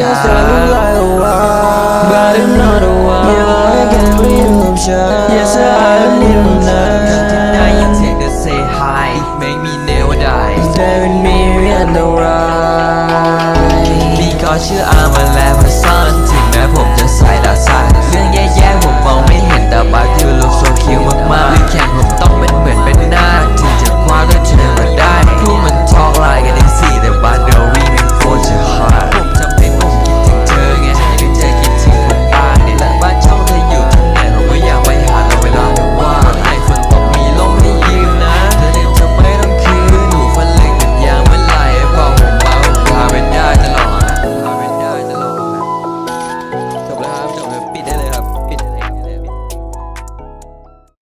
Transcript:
guess I look like a wild But I'm not a wild You I got redemption Yes, I need a night Now you take to say hi. Make me never die. Staring me at the right Because you are my